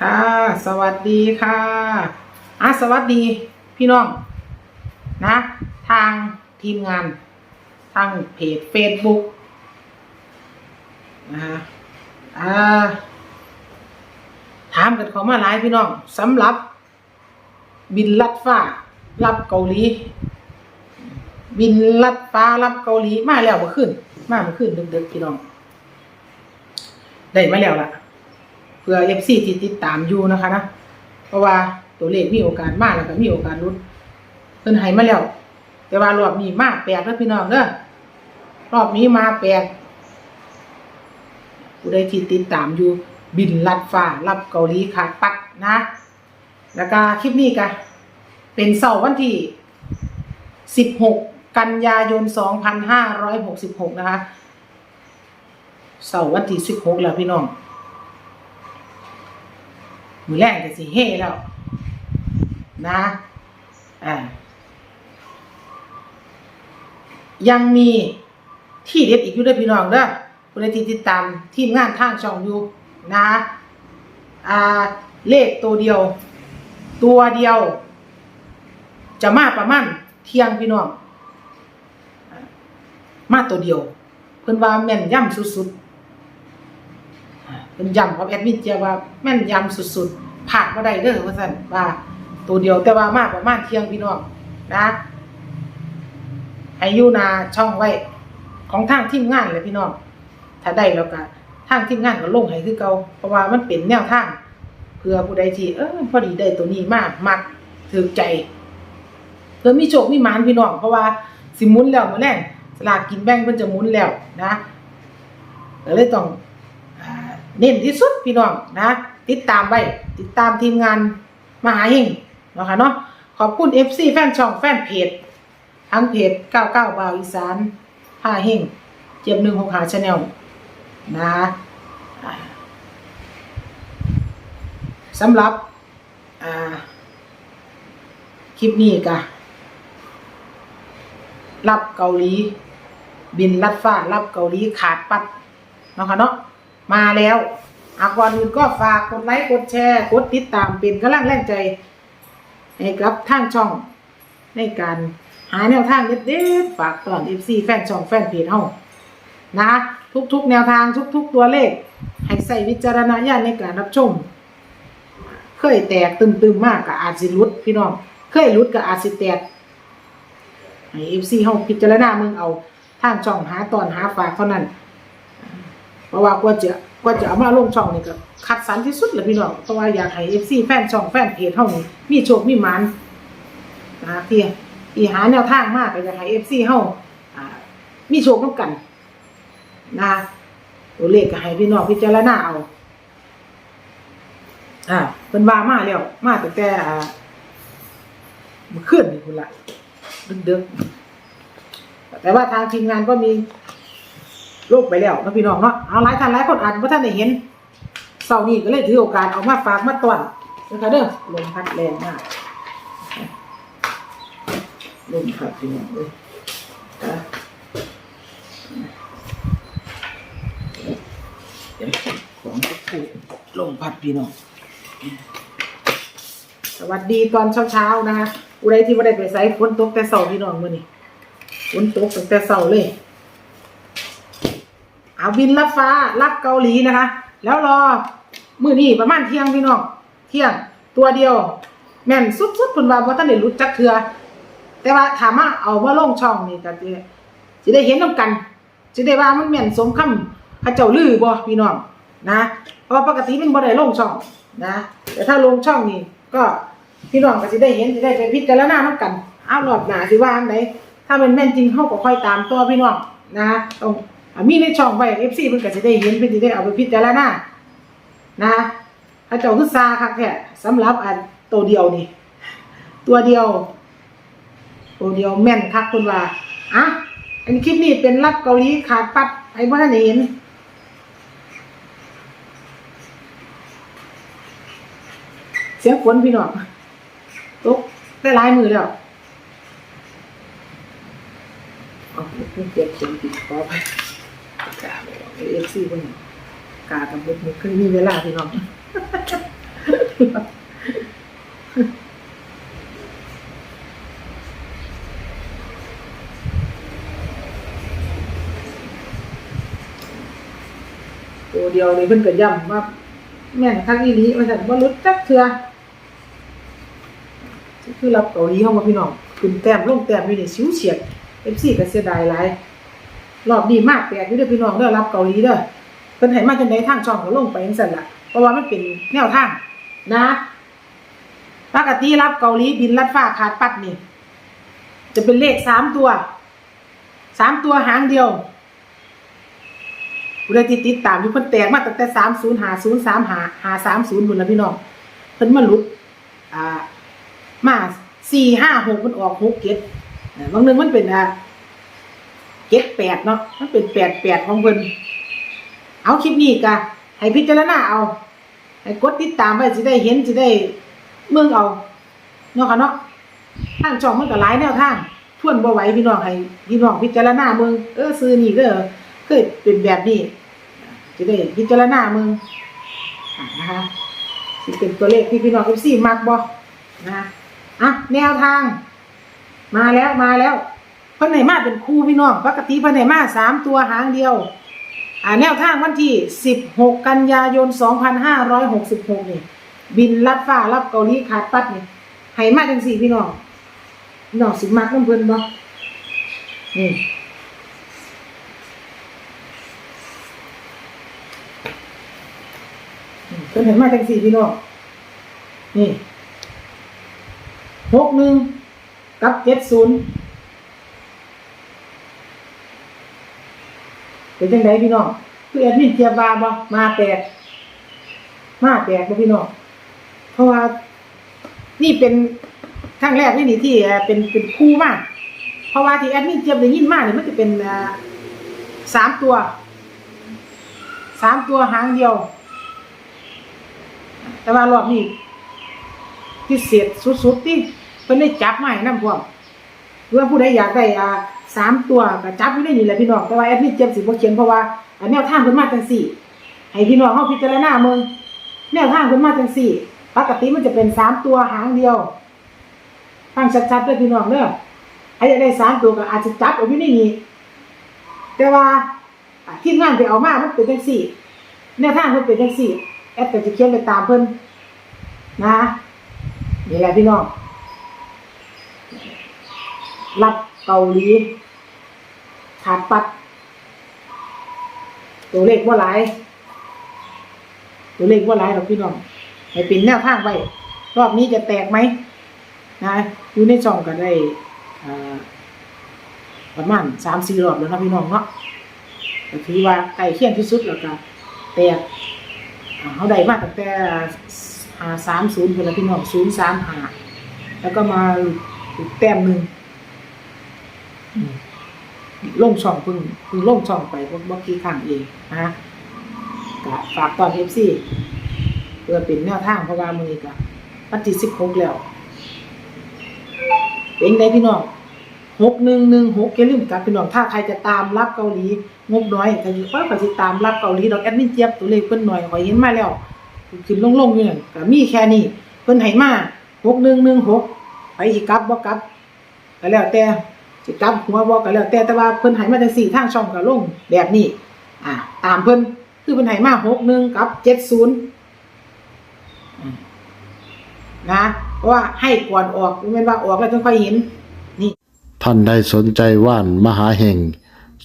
ค่ะ สวัสดีค่ะอะสวัสดีพี่น้อง นะ ทางทีมงาน ทางเพจ Facebook นะฮะอ่าถามกันเขามาหลายพี่น้องสำหรับ บินลัดฟ้ารับเกาหลี บินลัดฟ้ารับเกาหลีมาแล้วมื่อคืนมามื่อคืนดึกๆพี่น้อง ได้มาแล้วล่ะ พื่อเอฟซีที่ติดตามอยู่นะคะนะเพราะว่าตัวเลขมีโอกาสมากแล้วก็มีโอกาสลุ้นเพิ่นให้มาแล้ว แต่ว่ารอบนี้มากแปลกแล้วพี่น้องเด้อรอบนี้มาแปลกผู้ใดที่ติดตามอยู่บินลัดฟ้ารับเกาหลีขาดปัดนะ แล้วก็คลิปนี้ก็เป็นเสาร์วันที่ 16 กันยายน 2566 นะคะเสาร์วันที่ 16 แล้วพี่น้อง มือแรกจะสิเฮ่แล้ว นะอ่ายังมีที่เด็ดอีกอยู่ด้วยพี่น้องเด้อคุณที่ติดตามทีมงานทางช่องอยู่นะอ่าเลขตัวเดียว ตัวเดียว จะมาประมาณเที่ยงพี่น้อง มาตัวเดียว เพิ่นว่าแม่นย่ำสุดๆ เป็นย้ำกับแอดมินเจียว่าแม่นยำสุดๆผ่านมาได้เด้อว่าซั่นว่า ตัวเดียวแต่ว่ามากประมาณเที่ยงพี่น้องนะให้อยูนาช่องไว้ ของทางทีมงานเลยพี่น้องถ้าได้แล้วก็ทางทีมงานก็ลงให้คือเก่าเพราะว่ามันเป็นแนวทางเพื่อผู้ใดที่เออพอดีได้ตัวนี้มากมักถือใจ เพื่อมีโชคมีหมานพี่น้องเพราะว่าสิมุนแล้วมื้อแรงสลากกินแบ่งเพิ่นจะมุนแล้วนะก็เลยต้อง เน้นที่สุดพี่น้องนะ ติดตามไว้ติดตามทีมงานมหาเฮงเนาะค่ะเนาะขอบคุณ FC แฟนช่องแฟนเพจทั้งเพจ99บาวอีสานพาเฮงเจ็บหนึ่งหกหาชาแนลนะอ่าสำหรับคลิปนี้กะรับเกาหลี บินลัดฟ้ารับเกาหลีขาดปัดเนาะค่ะเนาะ มาแล้วอาก่อนอื่นก็ฝากกดไลค์กดแชร์กดติดตามเป็นกำลังแรงใจให้กับทางช่องในการหาแนวทางเด็ดๆฝากตอน FC แฟนช่องแฟนเพจเฮานะทุกๆ แนวทางทุก ๆ ตัวเลข ให้ใส่วิจารณญาณในการรับชม เคยแตกตึมๆมากกับอาจสิหลุดพี่น้อง เคยหลุดกับอาจสิแตกให้ FC เฮาพิจารณามึงเอาทางช่องหาตอนหาฝากเท่านั้น เพราะว่ากว่าจะกว่าจะเอามาลงช่องนี่ก็คัดสรรที่สุดแหละพี่น้องเพราะว่าอยากให้ FC แฟนช่องแฟนเพจเฮานี่มีโชคมีมานนะที่ที่หาแนวทางมากก็อยากให้ FC เฮาอ่ามีโชคนำกันนะตัวเลขก็ให้พี่น้องพิจารณาเอาอ่าเพิ่นว่ามาแล้วมาตั้งแต่อ่ามื่อคืนนี่พุ่นละดึกๆแต่ว่าทางทีมงานก็มี ลกไปแล้วนะพี่น้องเนาะเอาหลายท่านหลายคนอ่าจจะบ่ท่านได้เห็นเสาร์นี้ก็เลยถือโอกาสเอามาฝากมาต้อนนะคะเด้อลมพัดแรงมากลมพัดพี่น้องเลยของทุกผู้ลมพัดพี่น้องสวัสดีตอนเช้าๆนะคะอุไรที่ว่าได้ไปใส่ฝนตกแต่เสาร์พี่น้องมื้อนี้ฝนตกตั้งแต่เสาร์เลย เอาบินลัดฟ้ารับเกาหลีนะคะ แล้วรอมือนี้ประมาณเที่ยงพี่น้องเที่ยงตัวเดียว แม่นสุดๆเพิ่นว่าบ่ทันได้รู้จักเทื่อแต่ว่าถามว่าเอามาลงช่องนี่ก็สิสิได้เห็นนํกันสิได้ว่ามันแม่นสมคำพระเจ้าลือบ่พี่น้องนะเพราะปกติมันบ่ได้ลงช่องนะ แต่ถ้าลงช่องนี่ก็พี่น้องก็สิได้เห็นสิได้ไปพิจารณานำกัน เอารอบหนาสิว่าอันถ้ามันแม่นจริงเฮาก็ค่อยตามตัวพี่น้องนะต้อง มีในช่องไว้ FC เพิ่นก็สิได้เห็นเพิ่นสิได้เอาไปพิจารณานะพระเจ้าคือซาคักแท้สำหรับอันตัวเดียวนี่ ตัวเดียว ตัวเดียวแม่นคักคุณว่าอะอันคลิปนี้เป็นรับเกาหลีขาดปัดไอ้บ่ทันเห็นเสียงฝนพี่น้องตกได้ลายมือแล้วเอาเพิ่นเจ็บเสียงติดคอไป กาเอฟซีเพิ่นกากับบุกมุกคือมีเวลาพี่น้องตัวเดียวนี่เพิ่นก็ย้ำว่าแม่นคักอีหลีว่าซั่นบ่หลุดจักเทื่อคือรับเกาหลีเฮามาพี่น้องขึ้นแต้มลงแต้มอยู่นี่สิวเฉียด FC ก็เสียดายหลาย รอบนี้มากแปลกอยู่เด้อพี่น้องเด้อรับเกาหลีเด้อเพิ่นให้มาจังได๋ทางช่องก็ลงไปจังซั่นล่ะเพราะว่ามันเป็นแนวทางนะปกติรับเกาหลีบินลัดฟ้าขาดปัดนี่จะเป็นเลขสามตัวสามตัวหางเดียวผู้ใดที่ติดตามอยู่เพิ่นแตกมาตั้งแต่สามศูนย์หาศูนย์สามหาหาสามศูนย์บุญละพี่น้องเพิ่นมาหลุดอ่ามาสี่ห้าหกมันออกหกเก็ดบางหนึงมันเป็นอ่า เก็ดแปดเนาะมันเป็นแปดแปดของเพิ่นเอาคลิปนี้กะให้พิจารณาเอา ให้กดติดตามไว้สิได้เห็นสิได้เมืองเอาเนาะค่ะเนาะทางช่องมันก็หลายแนวทางทวนบ่ไหวพี่น้องให้พี่น้องพิจารณาเมืองเออซื้อนี่เด้อเคยเป็นแบบนี้จะได้พิจารณาเมืองนะคะสิเป็นตัวเลขที่พี่น้อง FC มักบ่นะอะแนวทาง มาแล้วมาแล้ว เพิ่นให้มาเป็นคู่พี่น้องปกติเพิ่นให้มาสามตัวหางเดียว อ่าแนวทางวันที่16กันยายน2566นี่บินลัดฟ้ารับเกาหลีขาดปัดนี่ให้มาจังสี่พี่น้องพี่น้องสิมักน้ำเพิ่นบ่นี่เพิ่นให้มาจังสี่พี่น้องนี่หกหนึ่งกับเจ็ดศูนย์ เป็นจังไดพี่น้องคือแอดมินเจียบาบ่มาแปลกมาแปลกบ่พี่น้องเพราะว่า นี่เป็นครั้งแรกที่นี่ที่เป็นเป็นคู่มาก เพราะว่าที่แอดมินเจี๊ยบได้ยินมากเนี่ยมันจะเป็นสามตัวสามตัวหางเดียว แต่ว่ารอบนี้ที่เสียดสุดๆที่เพิ่นได้จับมาให้นำพวกเพื่อผู้ใดอยากได้อ่า สามตัวก็จับอยู่ในนี่แหละพี่น้องแต่ว่าแอดมินเจี๊ยบสิบเขียนเพราะว่าแนวทางเพิ่นมาจังซี่ให้พี่น้องเฮาพิจารณาเมืองแนวทางเพิ่นมาจังสี่ปกติมันจะเป็นสามตัวหางเดียวฟังชัดๆด้วยพี่น้องเด้อใครอยากได้สามตัวก็อาจจะจับเอาอยู่ในนี้แต่ว่าทีมงานไปเอามามันเป็นจังสี่แนวทางเพิ่นเป็นจังสี่แอดก็จะเขียนไปตามเพิ่นนะนี่แหละพี่น้องรับ เกาหลีขาดปัด ตัวเลขว่าหลาย ตัวเลขว่าหลายหรอกพี่น้องให้เป็นแนวทางไว้รอบนี้จะแตกไหมนะอยู่ในช่องก็ได้อ่าประมาณสามสี่รอบแล้วนะพี่น้องเนาะก็ถือว่าใกล้เคียงที่สุดแล้วก็แตกเขาได้มาตั้งแต่หาสามศูนย์คนละพี่น้องศูนย์สามหาแล้วก็มาอีกแต้มหนึ่ง ลงช่องเพิ่งเพิ่งลงช่องไปเมื่อกี้ข้างเองนะก็ฝากตอนเอฟซีเพื่อเป็นแนวทางเพราะว่ามือก็วันที่สิบหกแล้วเป็นไงพี่น้องหกหนึ่งหนึ่งหกอย่ลืมกับพี่น้องถ้าใครจะตามรับเกาหลีงบน้อยก็คือค่อยไปติตามรับเกาหลีดอกแอดมินเจี๊ยบตัวเลขเพิ่นหน่อยขอยเห็นมาแล้วขึ้นลงๆอยู่นั่นก็มีแค่นี้เพิ่นให้มาหกหนึ่งหนึ่งหกไปสิกลับบ่กลับก็แล้วแต่ สิกลับหัวบ่ก็แล้วแต่แต่ว่าเพิ่นให้มาจังสี่ทางช่องก็ลงแบบนี้ อ่า ตามเพิ่นคือเพิ่นให้มาหกหนึ่งกับเจ็ดศูนย์นะเพราะว่าให้ก่อนออกไม่นว่าออกแล้วถึงค่อยเห็นนี่ ท่านใดสนใจว่านมหาเห่ง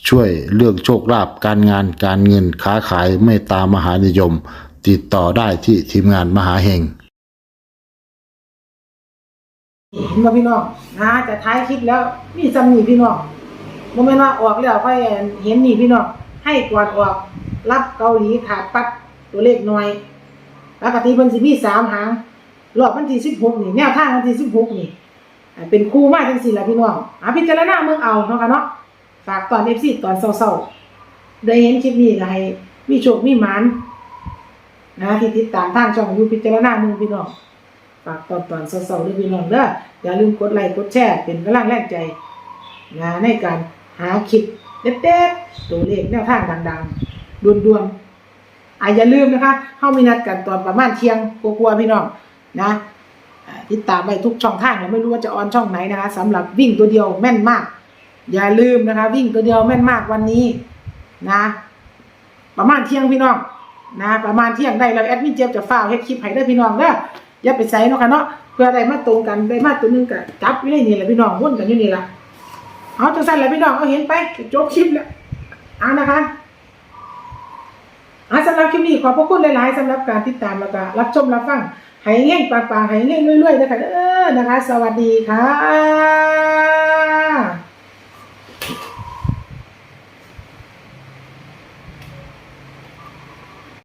ช่วยเรื่องโชคลาภการงานการเงินค้าขายไม่ตามมหานิยม ติดต่อได้ที่ทีมงานมหาเห่ง เห็นบ่พี่น้องนะจะท้ายคลิปแล้วมีจำหนีพี่น้องโมเมนว่าออกแล้วค่อยเห็นหนีพี่น้องให้ก่อนออก รับเกาหลีขาดปัดตัวเลขหน่อยปกติเพิ่นสิมีสามหางรอบวันที่สิบหกนี่แนวทางวันที่สิบหกนี่เป็นคู่มากจังสี่ละพี่น้องอ่าพิจารณาเมืองเอาเนาะเนาะฝากตอนเอฟซีตอนเศร้าๆได้เห็นคลิปนี้ก็ให้มีโชคมีหมานนะที่ติดตามทางช่องยู่พิจารณาเมืองพี่น้อง ฝากตอนตอนเศร้าๆด้วยพี่น้องเด้ออย่าลืมกดไลค์กดแชร์เป็นกำลังแรงใจนะในการหาคลิปเด็ดๆตัวเลขแนวทางดังๆด่วนๆอะอย่าลืมนะคะเข้ามีนัดกันตอนประมาณเที่ยงกลัวๆพี่น้องนะติดตามไปทุกช่องทางเราไม่รู้ว่าจะออนช่องไหนนะคะสำหรับวิ่งตัวเดียวแม่นมาก อย่าลืมนะคะ วิ่งตัวเดียวแม่นมากวันนี้นะ ประมาณเที่ยงพี่น้องนะ ประมาณเที่ยงได้แล้วแอดมินเจี๊ยบจะฟ้าวเฮ็ดคลิปให้ได้อพี่น้องเด้อ อย่าไปใส่เนาะค่ะเนาะเพื่อได้มาตรงกันได้มาตัวนึงกับจับอยู่ในนี่แหละพี่น้องวนกันอยู่นี่ล่ะเอาจังซั่นแหละพี่น้องเอาเห็นไปจบคลิปแล้วเอานะคะอาสำหรับคลิปนี้ขอบพระคุณหลาย ๆสำหรับการติดตามแล้วก็รับชมรับฟังให้เงี้ยปังๆให้เงี้ยเรื่อยๆนะคะเออนะคะ สวัสดีค่ะ